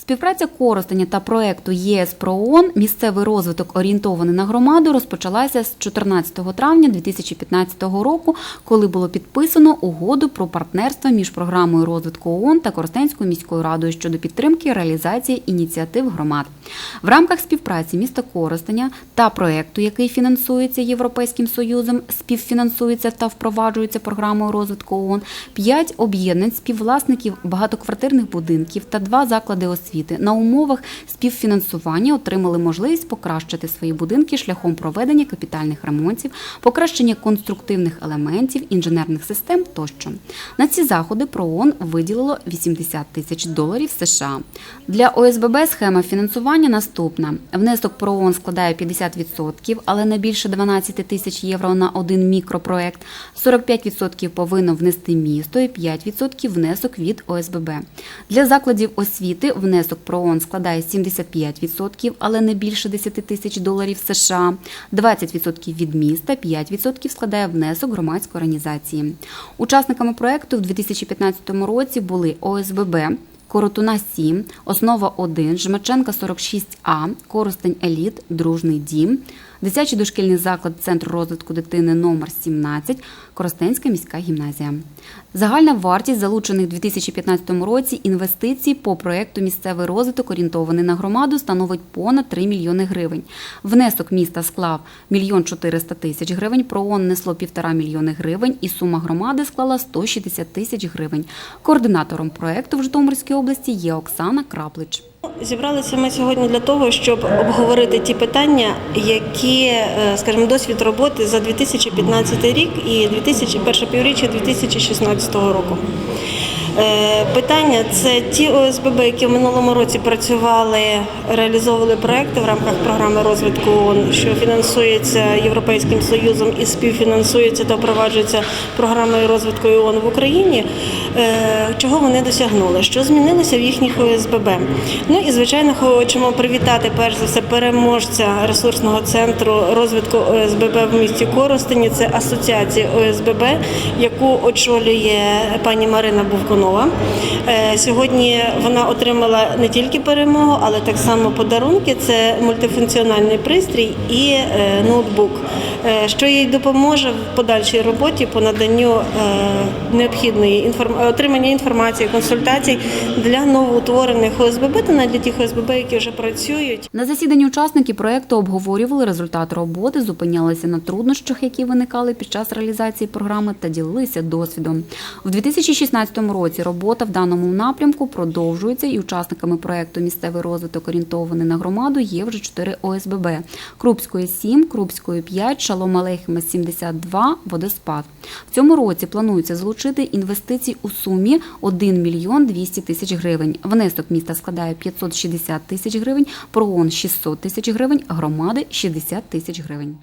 Співпраця Коростеня та проекту ЄС про місцевий розвиток орієнтований на громаду розпочалася з 14 травня 2015 року, коли було підписано угоду про партнерство між програмою розвитку ООН та Коростенською міською радою щодо підтримки реалізації ініціатив громад. В рамках співпраці міста Коростеня та проекту, який фінансується Європейським Союзом, співфінансується та впроваджується програмою розвитку ООН, п'ять об'єднань співвласників багатоквартирних будинків та два заклади освіти на умовах співфінансування отримали можливість покращити свої будинки шляхом проведення капітальних ремонтів, покращення конструктивних елементів, інженерних систем тощо. На ці заходи ПРООН виділило 80 тисяч доларів США. Для ОСББ схема фінансування наступна: внесок ПРООН складає 50%, але не більше 12 тисяч євро на один мікропроект. 45% повинно внести місто і 5% внесок від ОСББ. Для закладів освіти внесок ПРООН складає 75%, але не більше 10 тисяч доларів США. 20% від міста, 5% складає внесок громадської організації. Учасниками проекту в 2015 році були ОСББ. Коротуна 7, Основа 1, Жмаченка 46А, Коростень Еліт, Дружний дім, дитячий дошкільний заклад Центр розвитку дитини номер 17, Коростенська міська гімназія. Загальна вартість залучених у 2015 році інвестицій по проекту місцевий розвиток орієнтований на громаду становить понад 3 мільйони гривень. Внесок міста склав 1 400 тисяч гривень, ПРООН несло 1,5 мільйони гривень і сума громади склала 160 тисяч гривень. Координатором проекту в Житомирській області є Оксана Краплич. Зібралися ми сьогодні для того, щоб обговорити ті питання, які, е, скажімо, досвід роботи за 2015 рік і 2000, перше півріччя 2016 року. Е, Питання це ті ОСББ, які в минулому році працювали, реалізовували проекти в рамках програми розвитку ООН, що фінансується Європейським Союзом і співфінансується та впроваджується програмою розвитку ООН в Україні. Е, Чого вони досягнули? Що змінилося в їхніх ОСББ? Ну і звичайно, хочемо привітати перш за все переможця ресурсного центру розвитку ОСББ в місті Коростені. Це асоціація ОСББ, яку очолює пані Марина Бувкунова. Е, Сьогодні вона отримала не тільки перемогу, але так само подарунки. Це мультифункціональний пристрій і е, ноутбук, що їй допоможе в подальшій роботі по наданню е, необхідної інформ... отримання інформації, консультацій для новоутворених ОСББ та навіть для тих ОСББ, які вже працюють. На засіданні учасники проекту обговорювали результати роботи, зупинялися на труднощах, які виникали під час реалізації програми, та ділилися досвідом. У 2016 році робота в даному напрямку продовжується, і учасниками проекту Місцевий розвиток орієнтований на громаду є вже 4 ОСББ: Крупської 7, Крупської 5, Шалом Алейхема 72, Водоспад. В цьому році планується залучити інвестицій у сумі 1 мільйон 200 тисяч гривень. Внесок міста складає 560 тисяч гривень, проон 600 тисяч гривень, громади 60 тисяч гривень.